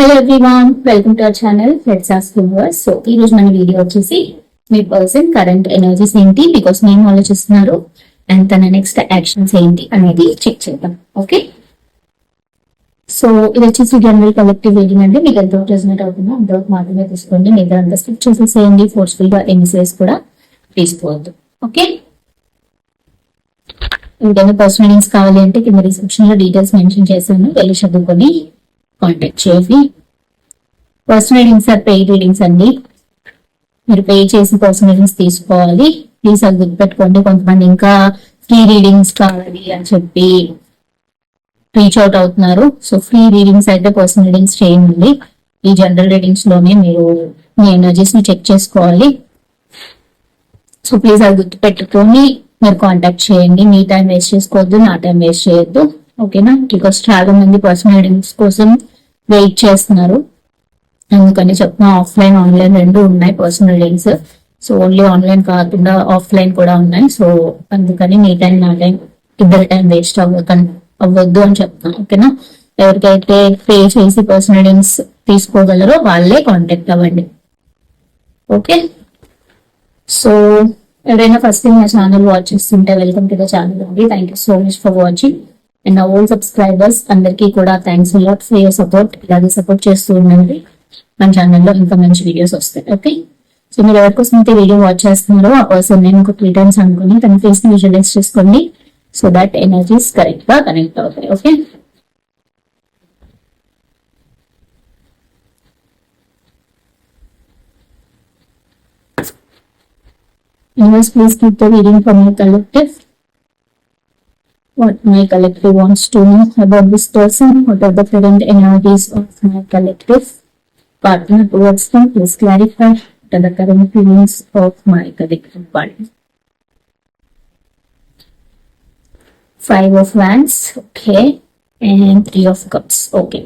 Hello everyone welcome to our channel let's ask universe so ఈ రోజు మన video వచ్చేసి మీ పర్సన్ కరెంట్ ఎనర్జీస్ ఏంటి? బికాస్ నేను ఆలోచిస్తున్నారు అండ్ తన నెక్స్ట్ యాక్షన్స్ ఏంటి అనేది చెక్ చేద్దాం. ఓకే సో ఇది వచ్చేసి జనరల్ కలెక్టివ్ రీడింగ్ అంటే మీకు ఎంతవరకు రెసినేట్ అవుతుందో అంతవరకు మాత్రమే తీసుకోండి. మీద అంతా స్కిప్ చేసేసేయండి ఫోర్స్ఫుల్గా ఎన్సీఎస్ కూడా తీసుకోవద్దు. ఓకే ఇంకేమైనా పర్సనల్ రీడింగ్స్ కావాలి అంటే కింద డిస్క్రిప్షన్లో డీటెయిల్స్ మెన్షన్ చేశాను. వెళ్ళి చదువుకొని కాంటాక్ట్ చేయండి personal readings or paid readings అండి. మీరు పే చేసి పర్సనల్ రీడింగ్స్ తీసుకోవాలి. ప్లీజ్ అది గుర్తుపెట్టుకోండి. కొంతమంది ఇంకా ఫ్రీ రీడింగ్స్ కావాలి అని చెప్పి రీచ్ అవుట్ అవుతున్నారు. సో ఫ్రీ రీడింగ్స్ అయితే పర్సనల్ రీడింగ్స్ చేయండి. ఈ జనరల్ రీడింగ్స్లోనే మీరు మీ ఎనర్జీస్ని చెక్ చేసుకోవాలి. సో ప్లీజ్ అది గుర్తుపెట్టుకొని మీరు కాంటాక్ట్ చేయండి. మీ టైం వేస్ట్ చేసుకోవద్దు నా టైం వేస్ట్ చేయొద్దు. ఓకేనా బికాస్ చాలా మంది పర్సనల్ రీడింగ్స్ కోసం. వెయిట్ చేస్తున్నారు. అందుకని చెప్పిన ఆఫ్లైన్ ఆన్లైన్ రెండు ఉన్నాయి personal links. So only online కాకుండా ఆఫ్లైన్ కూడా ఉన్నాయి. సో అందుకని మీ టైం నా టైం ఇద్దరి టైం వేస్ట్ అవ్వకండి అవ్వద్దు అని చెప్తాను ఓకేనా? ఎవరికైతే పే చేసి పర్సనల్ లింక్స్ తీసుకోగలరో వాళ్ళే కాంటాక్ట్ అవ్వండి. ఓకే? సో ఎవరైనా ఫస్ట్ థింగ్ నా ఛానల్ వాచ్ చేస్తుంటే వెల్కమ్ టు ద ఛానల్ అండి. Thank you so much for watching. And నా ఓల్ సబ్స్క్రైబర్స్ అందరికీ కూడా thanks lot for your support ఇలాగే సపోర్ట్ చేస్తూ ఉండండి. మన ఛానల్లో ఇంకా మంచి వీడియోస్ వస్తాయి. ఓకే సో మీరు ఎవరికోసం అయితే వీడియో వాచ్ చేస్తున్నారో ఆ పర్సన్ నేను ఒక త్రీ టైమ్స్ అనుకుని తన ఫేస్ని విజువలైజ్ చేసుకోండి. సో దట్ ఎనర్జీస్ కరెక్ట్గా కనెక్ట్ అవుతాయి. Okay Anyways, please keep the reading from your collective. What my collective wants to know about this person, what are the current energies of my collective partner towards them, please clarify what are the current feelings of my collective partner. Five of Wands, okay, and Three of Cups, okay.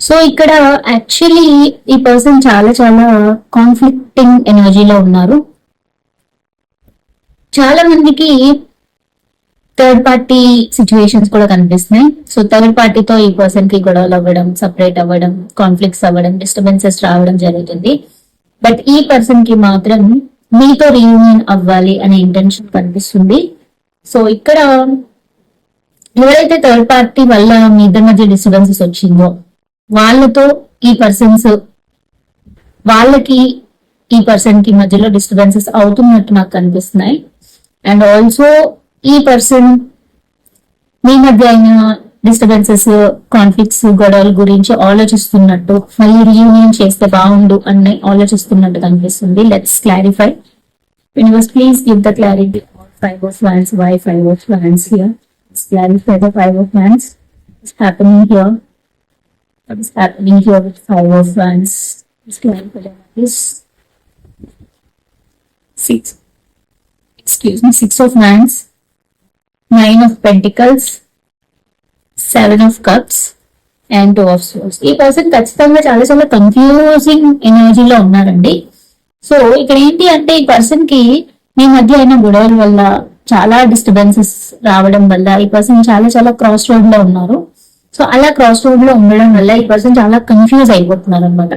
So ఇక్కడ actually ఈ person చాలా చాలా conflicting ఎనర్జీలో ఉన్నారు చాలా మందికి third party situations కూడా కనిపిస్తున్నాయి. సో థర్డ్ పార్టీతో ఈ పర్సన్కి గొడవలు అవ్వడం సపరేట్ అవ్వడం కాన్ఫ్లిక్ట్స్ అవ్వడం డిస్టర్బెన్సెస్ రావడం జరుగుతుంది. బట్ ఈ పర్సన్కి మాత్రం మీతో రీయూనియన్ అవ్వాలి అనే ఇంటెన్షన్ కనిపిస్తుంది. సో ఇక్కడ ఎవరైతే థర్డ్ పార్టీ వల్ల మీ ఇద్దరి మధ్య డిస్టర్బెన్సెస్ వచ్చిందో వాళ్ళతో ఈ పర్సన్స్ వాళ్ళకి ఈ పర్సన్కి మధ్యలో డిస్టర్బెన్సెస్ అవుతున్నట్టు నాకు కనిపిస్తున్నాయి అండ్ ఆల్సో ఈ పర్సన్ మీ మధ్య అయిన డిస్టర్బెన్సెస్ కాన్ఫ్లిక్ట్స్ గొడవల గురించి ఆలోచిస్తున్నట్టు మళ్ళీ రీయూనియన్ చేస్తే బాగుండు అని ఆలోచిస్తున్నట్టు కనిపిస్తుంది let's clarify universe please give the clarity five of fans why five of fans here clarify the five of fans happening here what is happening here with five of wands? Is six. Excuse me six of wands. Nine of pentacles. Seven of cups and two of swords ఈ person ఖచ్చితంగా చాలా చాలా confusing ఎనర్జీలో ఉన్నారండి. So ఇక్కడ ఏంటి అంటే ఈ పర్సన్కి మీ మధ్య అయిన గొడవల వల్ల చాలా డిస్టర్బెన్సెస్ రావడం వల్ల ఈ పర్సన్ చాలా చాలా క్రాస్ రోడ్లో ఉన్నారు. సో అలా క్రాస్ రోడ్లో ఉండడం వల్ల ఈ పర్సన్ చాలా కన్ఫ్యూజ్ అయిపోతున్నారు అనమాట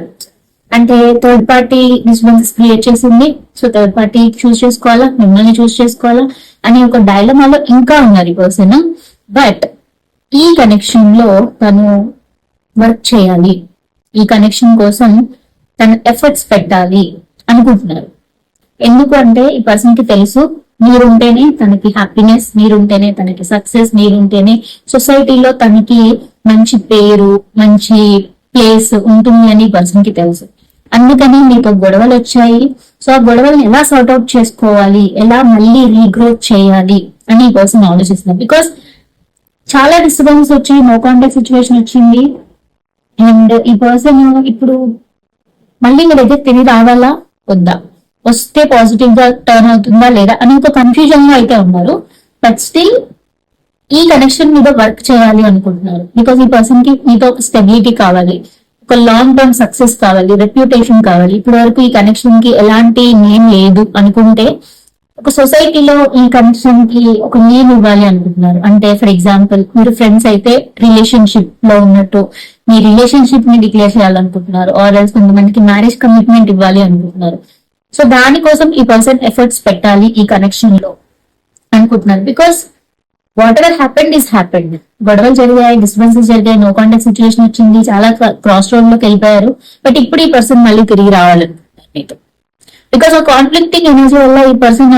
అంటే థర్డ్ పార్టీ డిస్టర్బెన్సెస్ క్రియేట్ చేసింది. సో థర్డ్ పార్టీ చూస్ చేసుకోవాలా? మిమ్మల్ని చూస్ చేసుకోవాలా? అని ఒక డైలమాలో ఇంకా ఉన్నారు ఈ పర్సన్ బట్ ఈ కనెక్షన్లో తను వర్క్ చేయాలి. ఈ కనెక్షన్ కోసం తన ఎఫర్ట్స్ పెట్టాలి అనుకుంటున్నారు. ఎందుకు అంటే ఈ పర్సన్కి తెలుసు మీరుంటేనే తనకి హ్యాపీనెస్ మీరుంటేనే తనకి సక్సెస్ మీరుంటేనే సొసైటీలో తనకి మంచి పేరు మంచి ప్లేస్ ఉంటుంది అని పర్సన్కి తెలుసు. అందుకని మీకు గొడవలు వచ్చాయి సో ఆ గొడవలను ఎలా సార్ట్ అవుట్ చేసుకోవాలి? ఎలా మళ్ళీ రీగ్రోత్ చేయాలి? అని ఈ పర్సన్ ఆలోచిస్తున్నారు బికాస్ చాలా డిస్టర్బెన్స్ వచ్చి నో కాంటాక్ట్ సిచ్యువేషన్ వచ్చింది. అండ్ ఈ పర్సన్ ఇప్పుడు మళ్ళీ మీ దగ్గర తిరిగి రావాలా? వద్దా? వస్తే పాజిటివ్గా టర్న్ అవుతుందా లేదా? అని ఒక కన్ఫ్యూజన్లో అయితే ఉన్నారు. బట్ స్టిల్ ఈ కనెక్షన్ మీద వర్క్ చేయాలి అనుకుంటున్నారు. బికాస్ ఈ పర్సన్కి మీతో ఒక స్టెబిలిటీ కావాలి. ఒక లాంగ్ టర్మ్ సక్సెస్ కావాలి రెప్యుటేషన్ కావాలి. ఇప్పటి వరకు ఈ కనెక్షన్కి ఎలాంటి నేమ్ లేదు అనుకుంటే ఒక సొసైటీలో ఈ కనెక్షన్కి ఒక నేమ్ ఇవ్వాలి అనుకుంటున్నారు. అంటే ఫర్ ఎగ్జాంపుల్ మీరు ఫ్రెండ్స్ అయితే రిలేషన్షిప్లో ఉన్నట్టు మీ రిలేషన్షిప్ని డిక్లేర్ చేయాలనుకుంటున్నారు ఆర్ ఎల్స్ కొంతమందికి మ్యారేజ్ కమిట్మెంట్ ఇవ్వాలి అనుకుంటున్నారు. సో దానికోసం ఈ పర్సన్ ఎఫర్ట్స్ పెట్టాలి ఈ కనెక్షన్లో అనుకుంటున్నారు. Because whatever happened is happened గొడవలు జరిగాయి డిస్టర్బెన్సెస్ జరిగాయి నో కాంటాక్ట్ సిచ్యువేషన్ వచ్చింది చాలా క్రాస్ రోడ్లోకి వెళ్ళిపోయారు. బట్ ఇప్పుడు ఈ పర్సన్ మళ్ళీ తిరిగి రావాలనుకుంటున్నారు మీతో బికాస్ ఆ కాన్ఫ్లిక్టింగ్ ఎనర్జీ వల్ల ఈ పర్సన్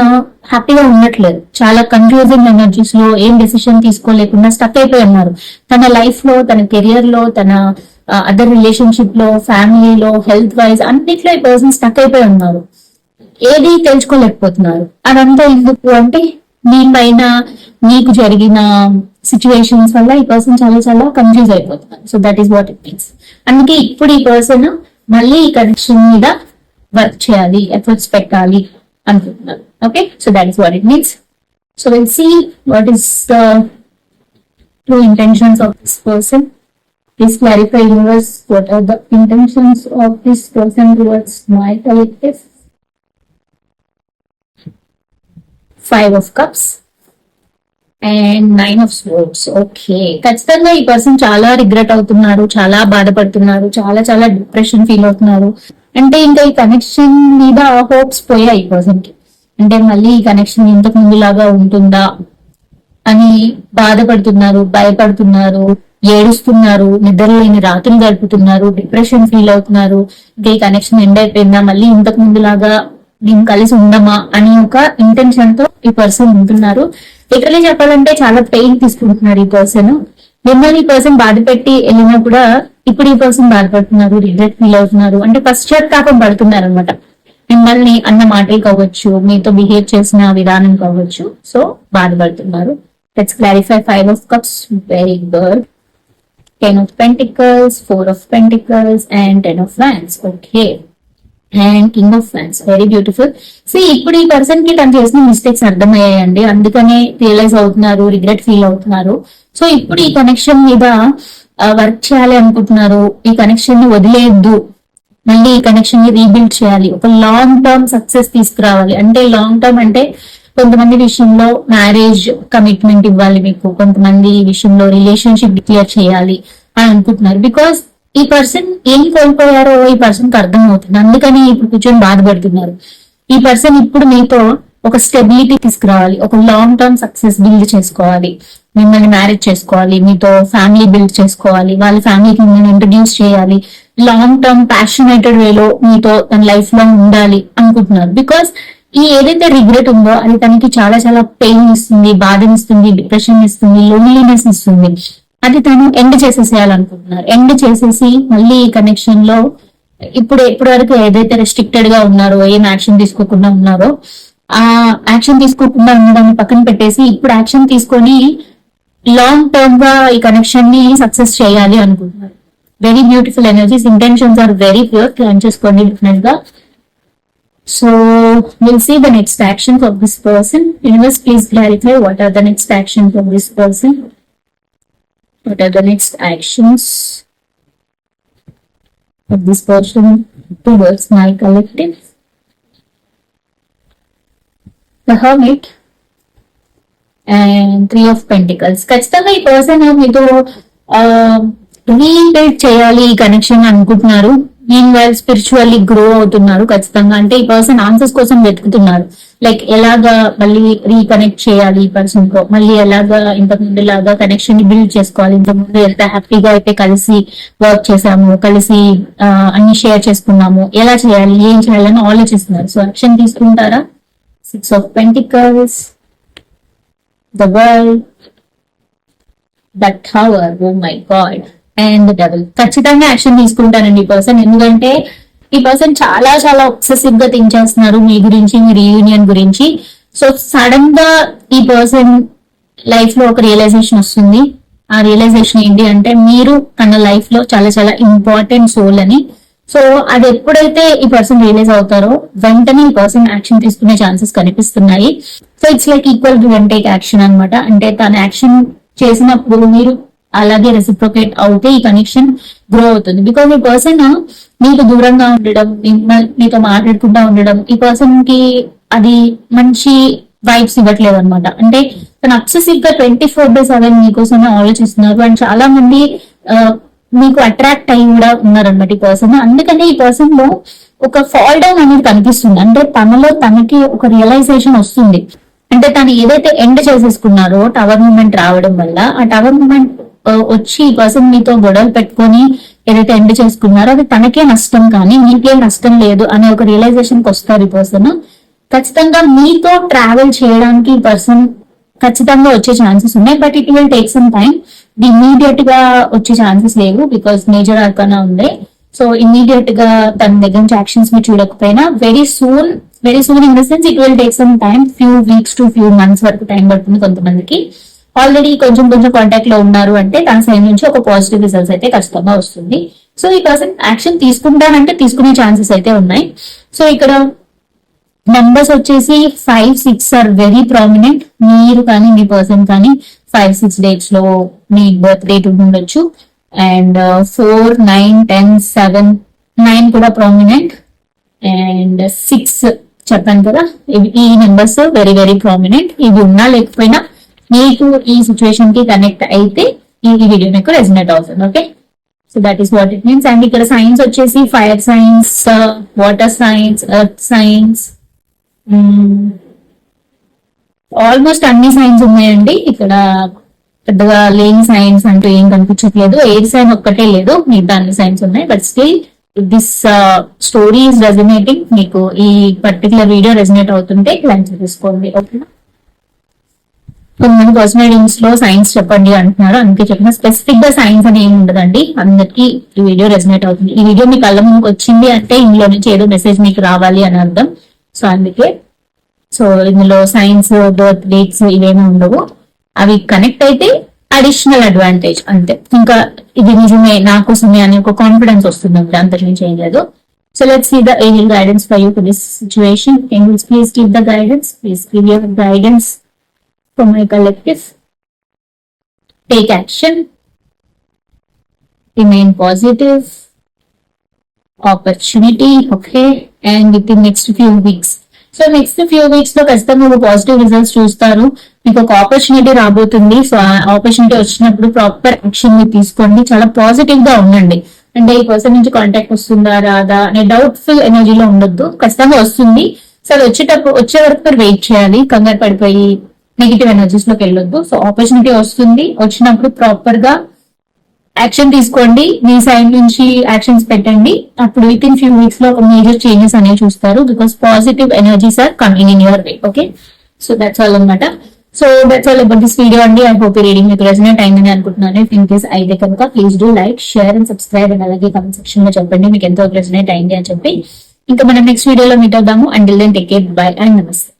హ్యాపీగా ఉండట్లేదు. చాలా కన్ఫ్యూజింగ్ ఎనర్జీస్లో ఏం డెసిషన్ తీసుకోలేకుండా స్టక్ అయిపోయి ఉన్నారు. తన లైఫ్లో తన కెరియర్లో తన అదర్ రిలేషన్షిప్లో ఫ్యామిలీలో హెల్త్ వైజ్ అన్నిట్లో ఈ పర్సన్ స్టక్ అయిపోయి ఉన్నారు. ఏది తెలుసుకోలేకపోతున్నారు. అదంతా ఎందుకు అంటే మీ పైన మీకు జరిగిన సిచ్యువేషన్స్ వల్ల ఈ పర్సన్ చాలా చాలా కన్ఫ్యూజ్ అయిపోతున్నారు. So that is what it means అందుకే ఇప్పుడు ఈ పర్సన్ మళ్ళీ ఈ కనెక్షన్ మీద వర్క్ చేయాలి ఎఫర్ట్స్ పెట్టాలి అనుకుంటున్నారు. Okay so that is what it means so will see what is the true intentions of this person please clarify universe what are the intentions of this person towards my collective five of cups and nine of swords okay ఖచ్చితంగా ఈ person చాలా regret అవుతున్నారు చాలా బాధపడుతున్నారు చాలా చాలా depression feel అవుతున్నారు. అంటే ఇంకా ఈ కనెక్షన్ మీద హోప్స్ పోయాయి ఈ పర్సన్కి. అంటే మళ్ళీ ఈ కనెక్షన్ ఇంతకు ముందులాగా ఉంటుందా అని బాధపడుతున్నారు భయపడుతున్నారు ఏడుస్తున్నారు నిద్రలేని రాత్రులు గడుపుతున్నారు డిప్రెషన్ ఫీల్ అవుతున్నారు. ఇంకా ఈ కనెక్షన్ ఎండ్ అయిపోయిందా? మళ్ళీ ఇంతకు ముందులాగా మేము కలిసి ఉండమా అని ఒక ఇంటెన్షన్తో ఈ పర్సన్ ఉంటున్నారు. లిటరలీ చెప్పాలంటే చాలా పెయిన్ తీసుకుంటున్నారు ఈ పర్సన్ మిమ్మల్ని ఈ పర్సన్ బాధ పెట్టి వెళ్ళినా కూడా ఇప్పుడు ఈ పర్సన్ బాధపడుతున్నారు రిగ్రెట్ ఫీల్ అవుతున్నారు. అంటే పశ్చాత్తాపం పడుతున్నారు అనమాట మిమ్మల్ని అన్న మాటలు కావచ్చు మీతో బిహేవ్ చేసిన విధానం కావచ్చు. సో బాధపడుతున్నారు. Let's clarify five of cups very good ten of pentacles four of pentacles and ten of fans okay and king of fans very beautiful so ఇప్పుడు ఈ పర్సన్కి తను చేసిన మిస్టేక్స్ అర్థమయ్యాయండి. అందుకనే రియలైజ్ అవుతున్నారు రిగ్రెట్ ఫీల్ అవుతున్నారు. సో ఇప్పుడు ఈ కనెక్షన్ మీద వర్క్ చేయాలి అనుకుంటున్నారు. ఈ కనెక్షన్ని వదిలేయద్దు. మళ్ళీ ఈ కనెక్షన్ని రీబిల్డ్ చేయాలి. ఒక లాంగ్ టర్మ్ సక్సెస్ తీసుకురావాలి. అంటే లాంగ్ టర్మ్ అంటే కొంతమంది విషయంలో మ్యారేజ్ కమిట్మెంట్ ఇవ్వాలి మీకు. కొంతమంది విషయంలో రిలేషన్షిప్ డిక్లేర్ చేయాలి అని అనుకుంటున్నారు. బికాస్ ఈ పర్సన్ ఏం కోల్పోయారో ఈ పర్సన్కి అర్థం అవుతుంది అందుకని ఇప్పుడు కూర్చొని బాధపడుతున్నారు. ఈ పర్సన్ ఇప్పుడు మీతో ఒక స్టెబిలిటీ తీసుకురావాలి. ఒక లాంగ్ టర్మ్ సక్సెస్ బిల్డ్ చేసుకోవాలి. మిమ్మల్ని మ్యారేజ్ చేసుకోవాలి. మీతో ఫ్యామిలీ బిల్డ్ చేసుకోవాలి. వాళ్ళ ఫ్యామిలీకి మిమ్మల్ని ఇంట్రడ్యూస్ చేయాలి. లాంగ్ టర్మ్ ప్యాషనేటెడ్ వేలో మీతో తన లైఫ్లో ఉండాలి అనుకుంటున్నారు. బికాస్ ఈ ఏదైతే రిగ్రెట్ ఉందో అది తనకి చాలా చాలా పెయిన్ ఇస్తుంది బాధనిస్తుంది డిప్రెషన్ ఇస్తుంది లోన్లీనెస్ ఇస్తుంది. అది తను ఎండ్ చేసేసేయాలనుకుంటున్నారు. ఎండ్ చేసేసి మళ్ళీ ఈ కనెక్షన్లో ఇప్పుడు ఇప్పటి వరకు ఏదైతే రెస్ట్రిక్టెడ్గా ఉన్నారో ఏం యాక్షన్ తీసుకోకుండా ఉన్నారో ఆ యాక్షన్ తీసుకోకుండా ఉండడాన్ని పక్కన పెట్టేసి ఇప్పుడు యాక్షన్ తీసుకొని లాంగ్ టర్మ్గా ఈ కనెక్షన్ని సక్సెస్ చేయాలి అనుకుంటున్నారు. Very beautiful energies intentions are very pure plan చేసుకోండి డిఫరెంట్గా. So will see the next action for this person universe please clarify what are the next action for this person what are the next actions of this person towards my collective? The Hermit and Three of Pentacles. ఖచ్చితంగా ఈ person మీతో rebuild చేయాలి ఈ connection అనుకుంటున్నారు mean while spiritually grow అవుతున్నారు ఖచ్చితంగా. అంటే ఈ పర్సన్ ఆన్సర్స్ కోసం వెతుకుతున్నారు. లైక్ ఎలాగా మళ్ళీ రీకనెక్ట్ చేయాలి ఈ పర్సన్తో? మళ్ళీ ఎలాగా ఇంతకు ముందు లాగా కనెక్షన్ని బిల్డ్ చేసుకోవాలి? ఇంతకు ముందు ఎంత హ్యాపీగా అయితే కలిసి వర్క్ చేసాము కలిసి అన్ని షేర్ చేసుకున్నాము ఎలా చేయాలి ఏం చేయాలని ఆలోచిస్తున్నారు. సో యాక్షన్ తీసుకుంటారా? Six of pentacles the world that hour oh my god and double ఖచ్చితంగా యాక్షన్ తీసుకుంటానండి ఈ పర్సన్ ఎందుకంటే ఈ పర్సన్ చాలా చాలా ఒబ్సెసివ్గా థింక్ చేస్తున్నారు మీ గురించి మీ రీయూనియన్ గురించి. సో సడన్గా ఈ పర్సన్ లైఫ్లో ఒక రియలైజేషన్ వస్తుంది. ఆ రియలైజేషన్ ఏంటి అంటే మీరు తన లైఫ్లో చాలా చాలా ఇంపార్టెంట్ సోల్ అని. సో అది ఎప్పుడైతే ఈ పర్సన్ రియలైజ్ అవుతారో వెంటనే ఈ పర్సన్ యాక్షన్ తీసుకునే ఛాన్సెస్ కనిపిస్తున్నాయి. So it's like equal to one take action అనమాట అంటే తన యాక్షన్ చేసినప్పుడు మీరు అలాగే రెసిప్రోకేట్ అవుతే ఈ కనెక్షన్ గ్రో అవుతుంది. బికాస్ ఈ పర్సన్ నీకు దూరంగా ఉండడం మీతో నీతో మాట్లాడకుండా ఉండడం ఈ పర్సన్కి అది మంచి వైబ్స్ ఇవ్వట్లేదు అనమాట అంటే తను అబ్సెసివ్గా ట్వంటీ ఫోర్ బై సెవెన్ మీకోసమే ఆలోచిస్తున్నారు అండ్ చాలా మంది మీకు అట్రాక్ట్ అయ్యి కూడా ఉన్నారనమాట ఈ పర్సన్ అందుకనే ఈ పర్సన్లో ఒక ఫాల్ డౌన్ అనేది కనిపిస్తుంది. అంటే తనలో తనకి ఒక రియలైజేషన్ వస్తుంది. అంటే తను ఏదైతే ఎండ్ చేసేసుకున్నారో టవర్ మూమెంట్ రావడం వల్ల ఆ టవర్ మూమెంట్ వచ్చి ఈ పర్సన్ మీతో గొడవలు పెట్టుకొని ఏదైతే ఎండ్ చేసుకున్నారో అది తనకే నష్టం కానీ మీకే నష్టం లేదు అనే ఒక రియలైజేషన్కి వస్తారు ఈ పర్సన్ ఖచ్చితంగా మీతో ట్రావెల్ చేయడానికి ఈ పర్సన్ ఖచ్చితంగా వచ్చే ఛాన్సెస్ ఉన్నాయి but it will take some time ఇమీడియట్గా వచ్చే ఛాన్సెస్ లేవు బికాస్ మేజర్ ఆర్కనా ఉంది సో ఇమీడియట్గా తన దగ్గర నుంచి యాక్షన్స్ మీరు చూడకపోయినా very soon very soon in the sense it will take some time few weeks to few months వరకు టైం పడుతుంది కొంతమందికి. ఆల్రెడీ కొంచెం కొంచెం కాంటాక్ట్లో ఉన్నారు అంటే తన సైడ్ నుంచి ఒక పాజిటివ్ రిజల్ట్స్ అయితే ఖచ్చితంగా వస్తుంది. సో ఈ పర్సన్ యాక్షన్ తీసుకుంటానంటే తీసుకునే ఛాన్సెస్ అయితే ఉన్నాయి. సో ఇక్కడ నంబర్స్ వచ్చేసి five six are very prominent మీరు కానీ మీ పర్సన్ కానీ ఫైవ్ సిక్స్ డేట్స్లో మీ బర్త్ డేట్ ఉండొచ్చు. And four nine ten seven nine కూడా ప్రామినెంట్ అండ్ సిక్స్ చెప్పాను కదా ఈ నెంబర్స్ వెరీ వెరీ ప్రామినెంట్ ఇవి ఉన్నా లేకపోయినా మీకు ఈ సిచ్యువేషన్కి కనెక్ట్ అయితే ఈ వీడియో మీకు రెజినేట్ అవుతుంది okay so that is what it means and ఇక్కడ సైన్స్ వచ్చేసి fire signs water signs earth signs almost అన్ని సైన్స్ ఉన్నాయండి. ఇక్కడ పెద్దగా లేని సైన్స్ అంటూ ఏం కనిపించట్లేదు. ఎయిర్ సైన్ ఒక్కటే లేదు. మిగతా అన్ని సైన్స్ ఉన్నాయి. But still this story is resonating మీకు ఈ పర్టికులర్ వీడియో రెజినేట్ అవుతుంటే లైన్ తీసుకోండి ఓకేనా కొంతమంది పర్సనల్లో సైన్స్ చెప్పండి అంటున్నారు. అందుకే చెప్పిన స్పెసిఫిక్గా సైన్స్ అని ఏమి ఉండదండి. అందరికి ఈ వీడియో రెజనేట్ అవుతుంది. ఈ వీడియో మీ కళ్ళ ముందుకు వచ్చింది అంటే ఇందులో నుంచి ఏదో మెసేజ్ మీకు రావాలి అని అర్థం. సో అందుకే. సో ఇందులో సైన్స్ బర్త్ డేట్స్ ఇవేమీ ఉండవు. అవి కనెక్ట్ అయితే అడిషనల్ అడ్వాంటేజ్ అంతే. ఇంకా ఇది నిజమే నా కోసమే ఒక కాన్ఫిడెన్స్ వస్తుంది అంతే. అంతకు నుంచి ఏం లేదు. So let's see the Ariel guidance for you for this situation please give the guidance please give your guidance for my collective. Take action remain positive opportunity okay and within next few weeks. So next few వీక్స్లో ఖచ్చితంగా మీరు positive results చూస్తారు. మీకు ఒక opportunity రాబోతుంది. So ఆ opportunity వచ్చినప్పుడు proper action మీరు తీసుకోండి. చాలా పాజిటివ్గా ఉండండి. అంటే ఈ పర్సన్ నుంచి కాంటాక్ట్ వస్తుందా రాదా అనే డౌట్ఫుల్ ఎనర్జీలో ఉండొద్దు. ఖచ్చితంగా వస్తుంది. సో అది వచ్చేటప్పుడు వచ్చే వరకు మీరు వెయిట్ చేయాలి. కంగారు పడిపోయి నెగిటివ్ ఎనర్జీస్లోకి వెళ్ళొద్దు. సో ఆపర్చునిటీ వస్తుంది. వచ్చినప్పుడు ప్రాపర్గా యాక్షన్ తీసుకోండి. మీ సైడ్ నుంచి యాక్షన్స్ పెట్టండి. అప్పుడు విత్ ఇన్ ఫ్యూ వీక్స్లో ఒక మేజర్ చేంజెస్ అనేవి చూస్తారు. Because positive energies are coming in your way okay so that's all అనమాట so that's all about this video అండి. ఐ హోప్ రీడింగ్ మీకు రెసినెంట్ అయిందని అనుకుంటున్నాను. ఇఫ్ ఇన్ కేస్ అయితే కనుక please do like share and subscribe and అలాగే comment సెక్షన్లో చెప్పండి. మీకు ఎంతో రెసినెంట్ అయింది అని చెప్పి. ఇంకా మనం నెక్స్ట్ వీడియోలో మీట్ అవుదాము. And then take care bye and నమస్తే